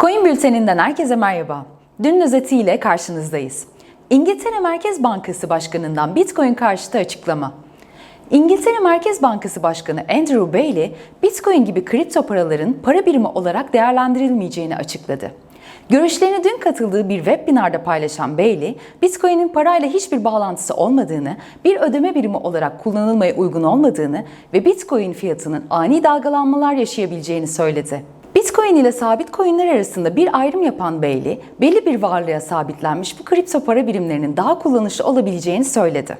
Coin Bülteni'nden herkese merhaba. Dün özetiyle karşınızdayız. İngiltere Merkez Bankası Başkanı'ndan Bitcoin karşıtı açıklama. İngiltere Merkez Bankası Başkanı Andrew Bailey, Bitcoin gibi kripto paraların para birimi olarak değerlendirilmeyeceğini açıkladı. Görüşlerini dün katıldığı bir webinarda paylaşan Bailey, Bitcoin'in parayla hiçbir bağlantısı olmadığını, bir ödeme birimi olarak kullanılmaya uygun olmadığını ve Bitcoin fiyatının ani dalgalanmalar yaşayabileceğini söyledi. Bitcoin ile sabit coinler arasında bir ayrım yapan Bailey, belli bir varlığa sabitlenmiş bu kripto para birimlerinin daha kullanışlı olabileceğini söyledi.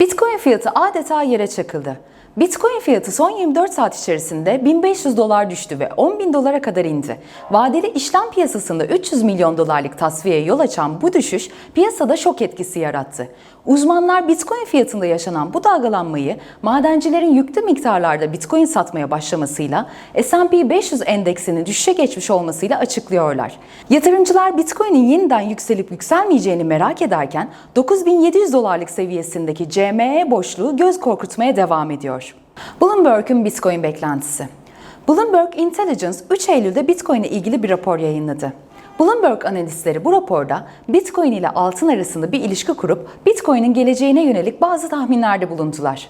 Bitcoin fiyatı adeta yere çakıldı. Bitcoin fiyatı son 24 saat içerisinde 1500 dolar düştü ve 10 bin dolara kadar indi. Vadeli işlem piyasasında 300 milyon dolarlık tasfiyeye yol açan bu düşüş piyasada şok etkisi yarattı. Uzmanlar Bitcoin fiyatında yaşanan bu dalgalanmayı madencilerin yüklü miktarlarda Bitcoin satmaya başlamasıyla S&P 500 endeksinin düşüşe geçmiş olmasıyla açıklıyorlar. Yatırımcılar Bitcoin'in yeniden yükselip yükselmeyeceğini merak ederken 9700 dolarlık seviyesindeki CME boşluğu göz korkutmaya devam ediyor. Bloomberg'un Bitcoin beklentisi. Bloomberg Intelligence 3 Eylül'de Bitcoin ile ilgili bir rapor yayınladı. Bloomberg analistleri bu raporda Bitcoin ile altın arasında bir ilişki kurup Bitcoin'in geleceğine yönelik bazı tahminlerde bulundular.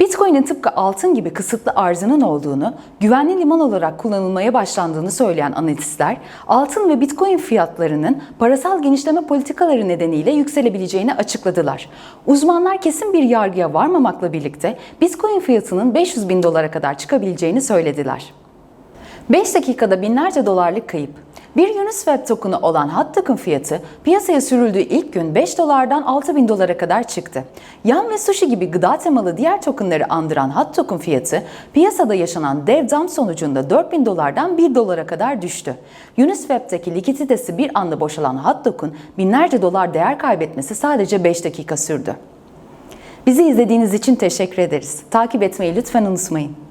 Bitcoin'in tıpkı altın gibi kısıtlı arzının olduğunu, güvenli liman olarak kullanılmaya başlandığını söyleyen analistler, altın ve Bitcoin fiyatlarının parasal genişleme politikaları nedeniyle yükselebileceğini açıkladılar. Uzmanlar kesin bir yargıya varmamakla birlikte Bitcoin fiyatının 500 bin dolara kadar çıkabileceğini söylediler. 5 dakikada binlerce dolarlık kayıp. Bir Uniswap tokenu olan hot token fiyatı piyasaya sürüldüğü ilk gün 5 dolardan 6 bin dolara kadar çıktı. Yan ve sushi gibi gıda temalı diğer tokenları andıran hot token fiyatı piyasada yaşanan dev zam sonucunda 4 bin dolardan 1 dolara kadar düştü. Uniswap'taki likiditesi bir anda boşalan hot token binlerce dolar değer kaybetmesi sadece 5 dakika sürdü. Bizi izlediğiniz için teşekkür ederiz. Takip etmeyi lütfen unutmayın.